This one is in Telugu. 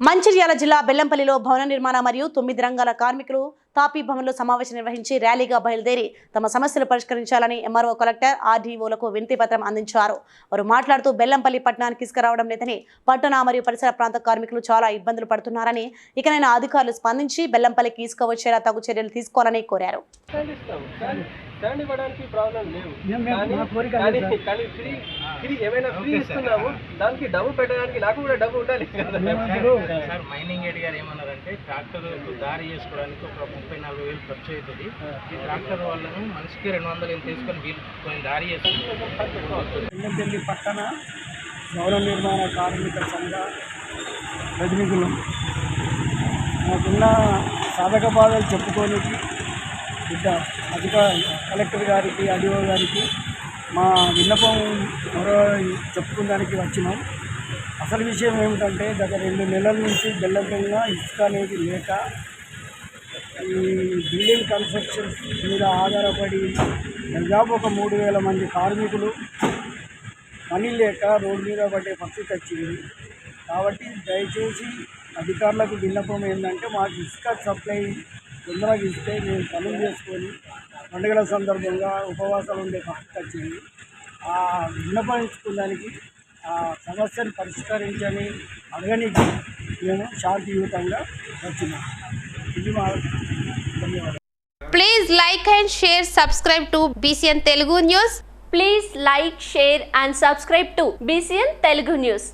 మంచిర్యాల జిల్లా బెల్లంపల్లిలో భవన నిర్మాణ మరియు తొమ్మిది రంగాల కార్మికులు తాపీ భవన్లో సమావేశం నిర్వహించి ర్యాలీగా బయలుదేరి తమ సమస్యలు పరిష్కరించాలని ఎంఆర్ఓ కలెక్టర్ ఆర్డీఓలకు వినతి పత్రం అందించారు. వారు మాట్లాడుతూ బెల్లంపల్లి పట్టణానికి తీసుకురావడం లేదని పట్టణ మరియు పరిసర ప్రాంత కార్మికులు చాలా ఇబ్బందులు పడుతున్నారని ఇకనైనా అధికారులు స్పందించి బెల్లంపల్లికి తీసుకువచ్చేలా తగు చర్యలు తీసుకోవాలని కోరారు. కానీ ఫ్రీ ఏమైనా ఫ్రీ ఇస్తున్నాము దానికి డబ్బు పెట్టడానికి నాకు కూడా డబ్బు ఉండాలి. సార్ మైనింగ్ ఏడి గారు ఏమన్నారంటే ట్రాక్టర్ దారి చేసుకోవడానికి ఒక ముప్పై నలభై వేలు ఖర్చు అవుతుంది. ఈ ట్రాక్టర్ వాళ్ళను మనిషికి రెండు వందలు ఎంత తీసుకొని వీళ్ళు దారి ఎల్లంపల్లి పట్టణ భవన నిర్మాణ కార్మిక సంఘ ప్రతినిధులు. మాకున్న సాధక బాధలు చెప్పుకోనికి బిడ్డ అధిక కలెక్టర్ గారికి అడిఓ గారికి మా విన్నపం మరో చెప్పుకోవడానికి వచ్చినాం. అసలు విషయం ఏమిటంటే గత రెండు నెలల నుంచి బెల్లంపల్లిలో ఇసుక అనేది లేక ఈ బిల్డింగ్ కన్స్ట్రక్షన్ మీద ఆధారపడి దాదాపు ఒక మూడు వేల మంది కార్మికులు పని లేక రోడ్డు మీద పడే పరిస్థితి వచ్చింది. కాబట్టి దయచేసి అధికారులకు విన్నపం ఏంటంటే మాకు ఇసుక సప్లై తొందరగా ఇస్తే మేము పనులు చేసుకొని పండుగల సందర్భంగా ఉపవాసాలు ఉండే పరిస్థితి వచ్చింది. ఆ విన్నపించుకోవడానికి ఆ సమస్యను పరిష్కరించని అడగనికి మేము శాంతియుతంగా వచ్చినాం. ఇది మా ధన్యవాదాలు. Please like and share subscribe to BCN Telugu news please like share and subscribe to BCN Telugu news